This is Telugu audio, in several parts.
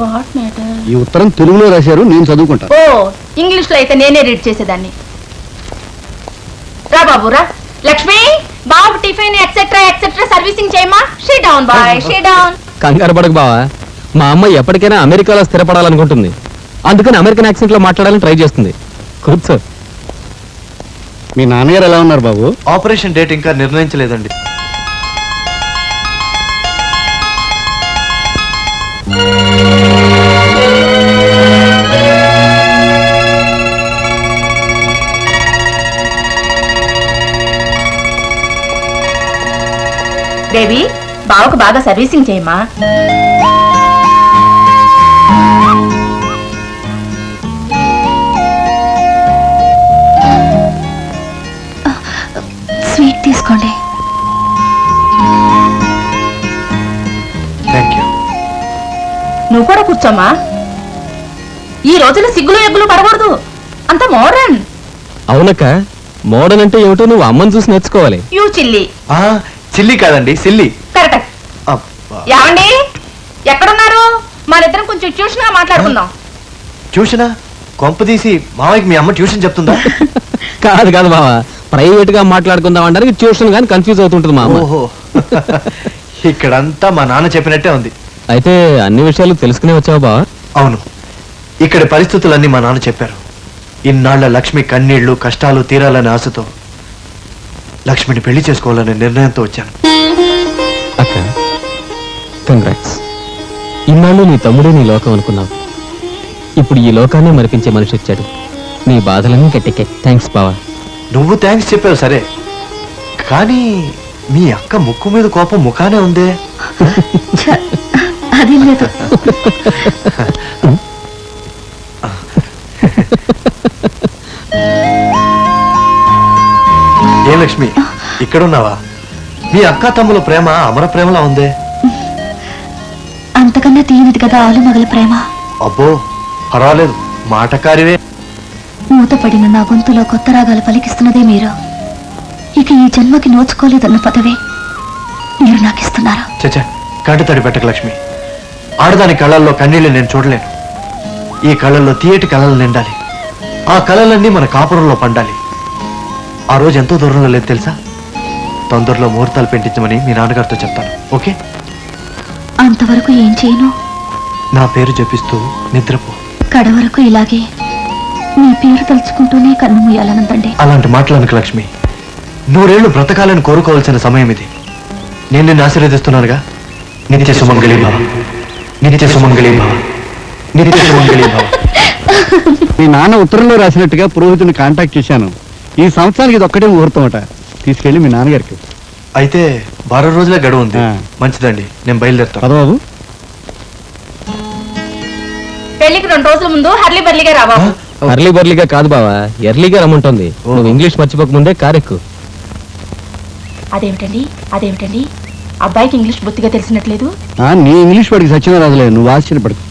వాట్ మ్యాటర్ ఈ ఉత్తరం తెలుగులో రాశారు నేను చదువుకుంటా. ఓ ఇంగ్లీష్లో అయితే నేనే రీడ్ చేసేదాన్ని. రా బాబు రా. లక్ష్మి బాబు tiffin etcetera etcetera servicing చేయమా sit down boy sit down కంగారు పడకు బావా. మా అమ్మ ఎప్పటికైనా అమెరికాలో స్థిరపడాలనుకుంటుంది. అందుకని అమెరికన్ యాక్సెంట్లో మాట్లాడాలని ట్రై చేస్తుంది. కూర్చో. మీ నాన్నగారు ఎలా ఉన్నారు బాబు? ఆపరేషన్ డేట్ ఇంకా నిర్ణయించలేదండి. బేబీ బావకు బాగా సర్వీసింగ్ చేయమా స్వీట్ తీసుకోండి. నువ్వు కూడా కూర్చోమ్మా. ఈ రోజుల్లో సిగ్గులు ఎగ్గులు పడకూడదు. అంత మోడర్న్. అవునక్క మోడర్న్ అంటే ఏమిటో నువ్వు అమ్మని చూసి నేర్చుకోవాలి. You chilli. ఆ, చిల్లి కాదండి సిల్లి. కరెక్ట్. అబ్బా. ఏమండి? ఎక్కడున్నారు? మన ఇద్దరం కొంచెం ట్యూషన్గా మాట్లాడుకుందాం ట్యూషనా? కొంప తీసి మావయ్యకి మీ అమ్మ ట్యూషన్ చెప్తుందా? కాదు కాదు బావా ప్రైవేట్గా మాట్లాడుకుందాం అనడానికి ట్యూషన్ గాని కన్ఫ్యూజ్ అవుతుంటుంది మా అమ్మ. ఓహో. ఇక్కడంతా మా నాన్న చెప్పినట్టే ఉంది. అయితే అన్ని విషయాలు తెలుసుకునే వచ్చావా బావా? అవును. ఇక్కడ పరిస్థితులన్నీ మా నాన్న చెప్పారు. ఇన్నాళ్ళ లక్ష్మి కన్నీళ్ళు కష్టాలు తీరాలనే ఆశతో లక్ష్మిని పెళ్ళి చేసుకోవాలనే నిర్ణయంతో వచ్చాను. అక్క కంగ్రాట్స్ ఇన్నాళ్ళు నీ తమ్ముడే నీ లోకం అనుకున్నావు. ఇప్పుడు ఈ లోకాన్ని మరిపించే మనిషి వచ్చాడు. నీ బాధలన్నీ గట్టెక్కే థ్యాంక్స్ బావా. నువ్వు థ్యాంక్స్ చెప్పావు సరే. కానీ మీ అక్క ముక్కు మీద కోపం ముఖానే ఉందే? అది లేదు. లక్ష్మి ఇక్కడున్నావా? మీ అక్క తమ్ముల ప్రేమ అమర ప్రేమలా ఉందే. అంతకన్నా తీయనిది కదా ఆలు మగల ప్రేమ. అబ్బో పర్వాలేదు మాటకారివే. మూతపడిన నా గొంతులో కొత్త రాగాలు పలికిస్తున్నదే మీరు. ఇక ఈ జన్మకి నోచుకోలేదన్న పదవి మీరు నాకు ఇస్తున్నారు చచ్చా కంటి తడి పెట్టక లక్ష్మి. ఆడదాని కళ్ళల్లో కన్నీళ్ళు నేను చూడలేను. ఈ కళ్ళల్లో తీయటి కళలు నిండాలి. ఆ కళలన్నీ మన కాపురంలో పండాలి. ఆ రోజు ఎంతో దూరంలో లేదు తెలుసా? తొందరలో ముహూర్తాలు పెట్టించమని మీ నాన్నగారితో చెప్తాను ఓకే? అంతవరకు ఏం చేయను? నా పేరు జపిస్తూ నిద్రపో. కడవరకు ఇలాగే మీ పేరు తలుచుకుంటూనే కన్ను మూయాలనుందండి అలాంటి మాటలనుక లక్ష్మి? నూరేళ్ళు బ్రతకాలని కోరుకోవాల్సిన సమయం ఇది. నేను నిన్ను ఆశీర్వదిస్తున్నానుగా. నిత్య సుమంగళి భవ. నిత్య సుమంగళి భవ. నిత్య సుమంగళి భవ. మీ నాన్న ఉత్తరంలో రాసినట్టుగా పురోహితుని కాంటాక్ట్ చేశాను. ఈ సంవత్సరానికి ఇది ఒక్కటే ముహూర్తం అట. తీసుకెళ్ళి మీ నాన్నగారికి. అయితే వారం రోజులే గడువు ఉంది. మంచిదండి. నేను బయలుదేరుతాను పదబాబు పెళ్ళికి రెండు రోజుల ముందు హర్లీ బర్లీగా రా బాబు అర్లీ బర్లీగా కాదు బావా. ఎర్లీగా రమ్మంటుంది. నువ్వు ఇంగ్లీష్ మర్చిపోక ముందే కారెక్కు. అదేమిటండి? అదేమిటండి? అబ్బాయికి ఇంగ్లీష్ బొత్తిగా తెలిసినట్లేదు? ఆ, నీ ఇంగ్లీష్ వాడికి సచిన రాదులే నువ్వు ఆశ్చర్యపడకు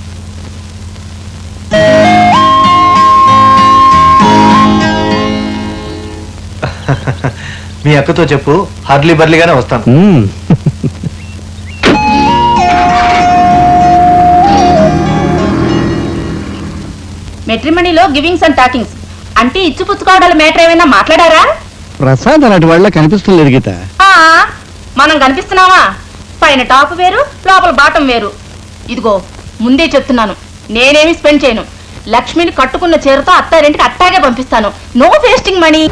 మీ అక్కతో చెప్పు హర్లీ బర్లీగానే వస్తాను. మ్మ్. మెట్రిమనీలో గివింగ్స్ అండ్ టాకింగ్స్. అంటే ఇచ్చిపుచ్చుకోవడాల మేటర్ ఏమైనా మాట్లాడారా? ప్రసాద్ అలాంటి వాళ్ళ కనిపిస్తుంది లేదు గీత. ఆ మనం కనిపిస్తున్నావా పైన టాప్ వేరు లోపల బాటం వేరు. ఇదిగో ముందే చెప్తున్నాను నేనేమి స్పెండ్ చేయను. లక్ష్మిని కట్టుకున్న చీరతో అత్తారింటికి అట్టాగే పంపిస్తాను. No wasting money.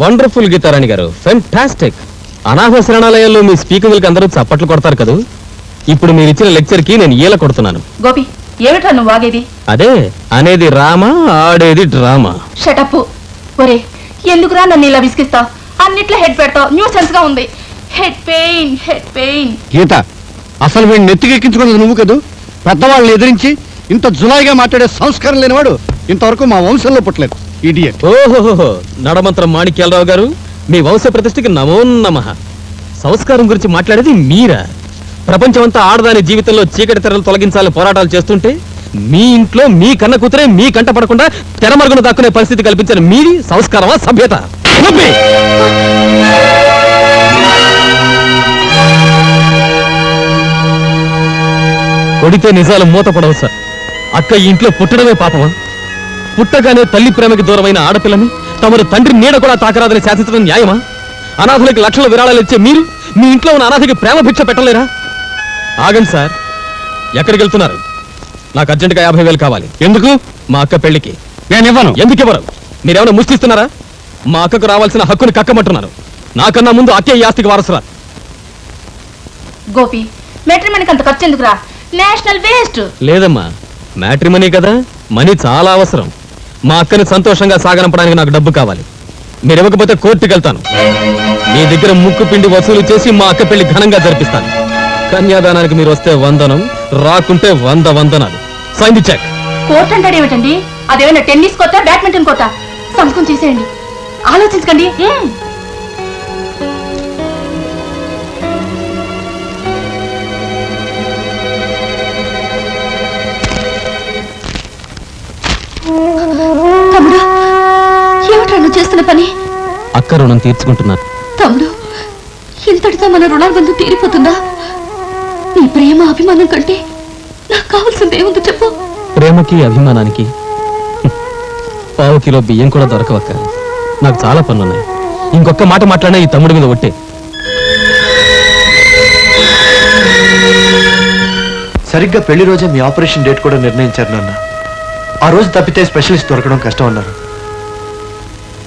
Wonderful Geetarani గారు. ఫెంటాస్టిక్ అనాథ శరణాలయాల్లో మీ స్పీకర్లకి అందరూ చప్పట్లు కొడతారు కదూ? ఇప్పుడు మీరు ఇచ్చిన లెక్చర్కి నేను ఈల కొడుతున్నాను. గోపి ఏమిట్రా నువ్వు వాగేది అదే అనేది రామా ఆడేది డ్రామా. షటప్ ఒరే ఎందుకురా నన్ను ఇలా విసిగిస్తావు? అన్నిట్లో హెడ్ పెడతావు. న్యూ సెన్స్గా ఉంది. Head pain head pain Geeta అసలు వీడిని నెత్తికెక్కించుకున్నది నువ్వు కదూ? పెద్దవాళ్ళని ఎదిరించి ఇంత జులాయిగా మాట్లాడే సంస్కారం లేనివాడు ఇంతవరకు మా వంశంలో పుట్టలేదు. ఇడియట్. ఓహోహో నడమంత్రం మాణిక్యాలరావు గారు మీ వంశ ప్రతిష్ఠకి నమో నమ. సంస్కారం గురించి మాట్లాడేది మీరా? ప్రపంచమంతా ఆడదాని జీవితంలో చీకటి తెరలు తొలగించాలని పోరాటాలు చేస్తుంటే మీ ఇంట్లో మీ కన్న కూతురే మీ కంట పడకుండా తెరమరుగున దాక్కునే పరిస్థితి కల్పించిన మీది సంస్కారమా సభ్యత? కొడితే నిజాలు మూతపడవు సార్. అక్క ఈ ఇంట్లో పుట్టడమే పాపమా? పుట్టగానే తల్లి ప్రేమకి దూరమైన ఆడపిల్లని తమరు తండ్రి నీడ కూడా తాకరాదని శాసించడం న్యాయమా? అనాథులకి లక్షల విరాళాలు ఇచ్చే మీరు మీ ఇంట్లో ఉన్న అనాథకి ప్రేమ భిక్ష పెట్టలేరా? ఆగండి సార్. ఎక్కడికి వెళ్తున్నారు? నాకు అర్జెంటుగా యాభై వేలు కావాలి. ఎందుకు? మా అక్క పెళ్ళికి నేను ఇవ్వను. ఎందుకు ఇవ్వరు? మీరేమైనా ముష్టిస్తున్నారా? మా అక్కకు రావాల్సిన హక్కుని కక్కమంటున్నారు. నాకన్నా ముందు అక్కే ఈ ఆస్తికి వారసురా గోపి మెట్రిమణికి అంత ఖర్చు ఎందుకురా? National waste. లేదమ్మా. మ్యాట్రిమనీ కదా. మనీ చాలా అవసరం. మా అక్కని సంతోషంగా సాగనంపడానికి నాకు డబ్బు కావాలి. మీరు ఇవ్వకపోతే కోర్టుకు వెళ్తాను. మీ దగ్గర ముక్కు పిండి వసూలు చేసి మా అక్క పెళ్ళి ఘనంగా జరిపిస్తాను. కన్యాదానానికి మీరు వస్తే వందనం రాకుంటే వంద వందనాలు. సైన్ ది చెక్ కోర్టు అంటాడు ఏమిటండి? అదేమైనా టెన్నిస్ కోట బ్యాడ్మింటన్ కోట సంస్కృతం చేసేయండి. ఆలోచించకండి. తమ్ముడు ఏమిట్రా నువ్వు చేస్తున్న పని? అక్క రుణం తీర్చుకుంటున్నాను తమ్ముడు ఇంతటితో మన రుణాబంధం తీరిపోతుందా? నీ ప్రేమ అభిమానం కంటే నాకు కావాల్సింది ఏముందో చెప్పు. ప్రేమకి అభిమానానికి పావు కిలో బియ్యం కూడా దొరకవక్క. నాకు చాలా పనులున్నాయి. ఇంకొక మాట మాట్లాడినా ఈ తమ్ముడి మీద ఒట్టే. సరిగ్గా పెళ్ళి రోజే మీ ఆపరేషన్ డేట్ కూడా నిర్ణయించారు నాన్న. ఆ రోజు తప్పితే స్పెషలిస్ట్ దొరకడం కష్టం అన్నారు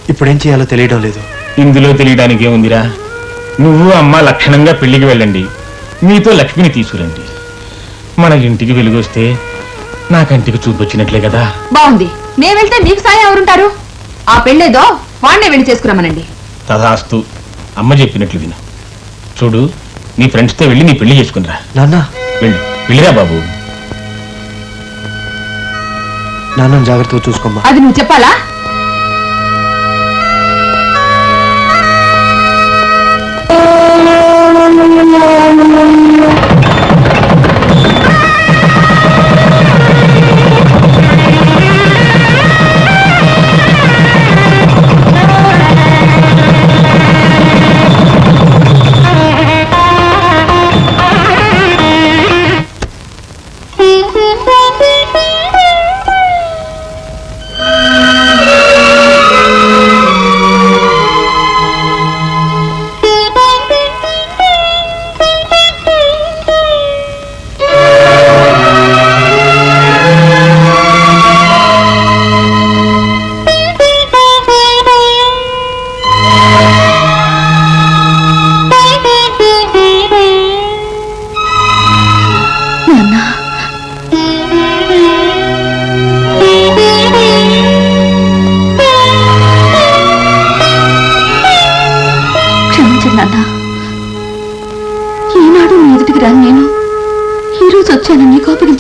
ఇప్పుడేం చేయాలో తెలియడం లేదు. ఇందులో తెలియడానికి ఏముందిరా నువ్వు అమ్మ లక్షణంగా పెళ్ళికి వెళ్ళండి. మీతో లక్ష్మిని తీసుకురండి. మన ఇంటికి వెలుగొస్తే నా కంటికి చూపొచ్చినట్లే కదా. బాగుంది. నేను వెళ్తే మీకు సాయం ఎవరుంటారు? ఆ పెళ్ళేదో వాడినే వెళ్ళి చేసుకురమ్మనండి. తథాస్తు. అమ్మ చెప్పినట్లు విను. చూడు నీ ఫ్రెండ్స్తో వెళ్ళి నీ పెళ్ళి చేసుకునిరా. నాన్న. వెళ్ళు వెళ్ళిరా బాబు. నాన్న జాగ్రత్తగా చూసుకోమ్మా అది నువ్వు చెప్పాలా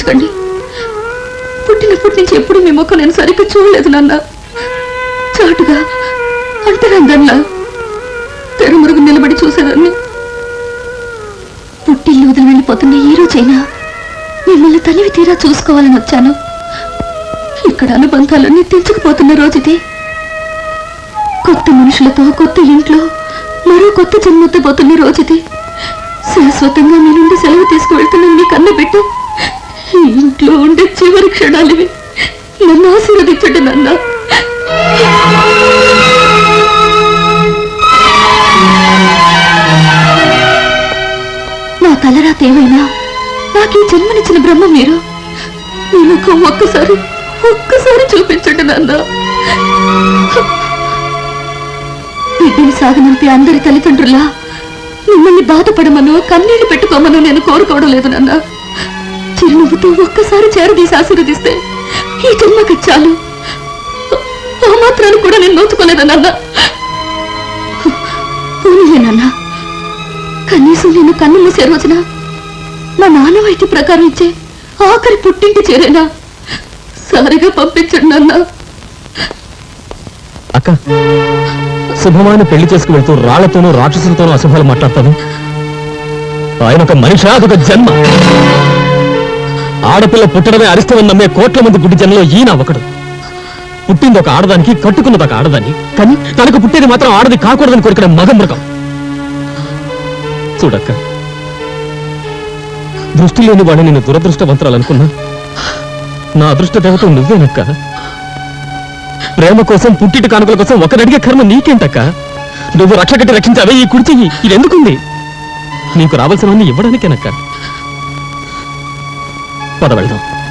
వచ్చానని పుట్టినప్పటి నుంచి ఎప్పుడు మీ ముఖం నేను సరిగ్గా చూడలేదు నాన్న. చాటుగా అంతరంగంలా తెరమురుగు నిలబడి చూసేదాన్ని. పుట్టిల్లు వదిలి వెళ్ళిపోతున్న ఈ రోజైనా మిమ్మల్ని తనివి తీరా చూసుకోవాలని వచ్చాను. ఇక్కడ అనుబంధాలన్నీ తెంచుకుపోతున్న రోజుది. కొత్త మనుషులతో కొత్త ఇంట్లో మరో కొత్త జన్మెత్తబోతున్న రోజుది. శాశ్వతంగా మీ నుండి సెలవు తీసుకువెళ్తున్న మీ కన్న బిడ్డ ఈ ఇంట్లో ఉండే చివరి క్షణాలివి నన్ను ఆశీర్వదించండి నాన్న. నా తలరాత ఏమైనా? నాకు ఈ జన్మనిచ్చిన బ్రహ్మ మీరు? మీ ముఖం ఒక్కసారి ఒక్కసారి చూపించండి నాన్న. బిడ్డని సాగనంపి అందరి తల్లిదండ్రులా మిమ్మల్ని బాధపడమను కన్నీళ్ళు పెట్టుకోమను నేను కోరుకోవడం లేదు నాన్న. చిరునవ్వుతో ఒక్కసారి చేరదీసి ఆశీర్వదిస్తే ఈ జన్మకి చాలు. ఆ మాత్రాన్ని కూడా నేను నోచుకోలేదా నాన్న? కనీసం నేను కన్ను మూసే రోజున మా నాన్న వైద్య ప్రకారం ఇచ్చే ఆఖరి పుట్టింటి చేరేనా సారిగా పంపించండి నాన్న. అక్క శుభమైన పెళ్ళి చేసుకు వెళ్తూ రాళ్ళతోనూ రాక్షసులతోనూ అశుభాలు మాట్లాడతాను. ఆయన ఒక మనిషి అదొక జన్మ. ఆడపిల్ల పుట్టడమే అరిష్టమని నమ్మే కోట్ల మంది పుట్టి జన్మలో ఈయన ఒకడు. పుట్టింది ఒక ఆడదానికి కట్టుకున్నది ఒక ఆడదాన్ని. కానీ తనకు పుట్టేది మాత్రం ఆడది కాకూడదని కోరికడం మగ మృగం చూడక్క దృష్టి లేని వాడిని నేను దురదృష్టవంతరాలనుకున్నా. నా అదృష్ట దేవత నువ్వేనక్క. ప్రేమ కోసం పుట్టిటి కానుకల కోసం ఒకరడిగే కర్మ నీకేంటక్క? నువ్వు రక్ష కట్టి రక్షించావే ఈ కుడి చెయ్యి. ఇది ఎందుకుంది? నీకు రావాల్సినవన్నీ ఇవ్వడానికేనక్క. పద వెళ్దాం.